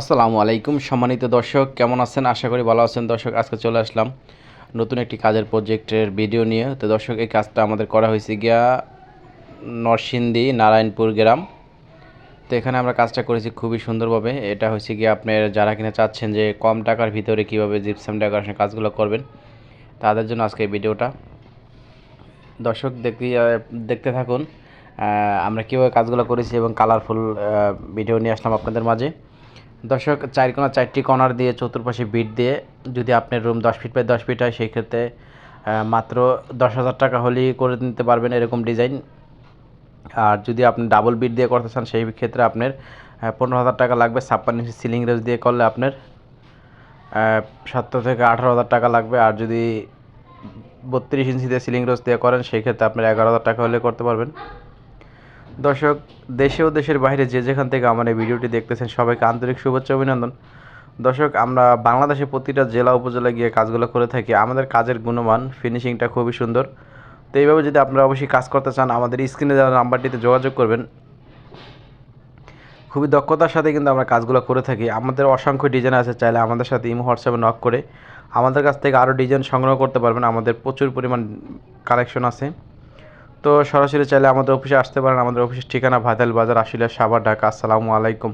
আসসালামু আলাইকুম সম্মানিত দর্শক, কেমন আছেন? আশা করি ভালো আছেন। দর্শক, আজকে চলে আসলাম নতুন একটি কাজের প্রজেক্টের ভিডিও নিয়ে। তো দর্শক, এই কাজটা আমাদের করা হয়েছে গিয়া নরসিংদী নারায়ণপুর গ্রাম। তো এখানে আমরা কাজটা করেছি খুবই সুন্দরভাবে। এটা হয়েছে গিয়ে আপনার যারা কিনা চাচ্ছেন যে কম টাকার ভিতরে কীভাবে জিপসাম ডেকোরেশন কাজগুলো করবেন, তাদের জন্য আজকে এই ভিডিওটা। দর্শক, দেখতে দেখতে থাকুন আমরা কীভাবে কাজগুলো করেছি এবং কালারফুল ভিডিও নিয়ে আসলাম আপনাদের মাঝে। দর্শক চার কোনা চারটি কর্নার দিয়ে চতুর্পাশে বিট দিয়ে যদি আপনার রুম দশ ফিট বাই দশ ফিট হয়, সেই ক্ষেত্রে মাত্র দশ হাজার টাকা হলেই করে নিতে পারবেন এরকম ডিজাইন। আর যদি আপনি ডাবল বিট দিয়ে করতে চান, সেই ক্ষেত্রে আপনার পনেরো হাজার টাকা লাগবে। ছাপ্পান্ন ইঞ্চি সিলিং রেস দিয়ে করলে আপনার সত্তর থেকে আঠারো হাজার টাকা লাগবে। আর যদি বত্রিশ ইঞ্চি দিয়ে সিলিং রোজ দিয়ে করেন, সেই ক্ষেত্রে আপনার এগারো হাজার টাকা হলে করতে পারবেন। দর্শক, দেশে ও দেশের বাইরে যে যেখান থেকে আমার এই ভিডিওটি দেখতেছেন, সবাইকে আন্তরিক শুভেচ্ছা অভিনন্দন। দর্শক, আমরা বাংলাদেশে প্রতিটা জেলা উপজেলায় গিয়ে কাজগুলো করে থাকি। আমাদের কাজের গুণমান ফিনিশিংটা খুবই সুন্দর। তো এইভাবে যদি আপনারা অবশ্যই কাজ করতে চান, আমাদের স্ক্রিনে দেওয়া নাম্বারটিতে যোগাযোগ করবেন। খুবই দক্ষতার সাথে কিন্তু আমরা কাজগুলো করে থাকি। আমাদের অসংখ্য ডিজাইন আছে, চাইলে আমাদের সাথে ইমো, হোয়াটসঅ্যাপে নক করে আমাদের কাছ থেকে আরও ডিজাইন সংগ্রহ করতে পারবেন। আমাদের প্রচুর পরিমাণ কালেকশন আছে। তো সরাসরি চাইলে আমাদের অফিসে আসতে পারেন। আমাদের অফিসের ঠিকানা ভাদাল বাজার আশিলা সাভার, ঢাকা। আসসালামু আলাইকুম।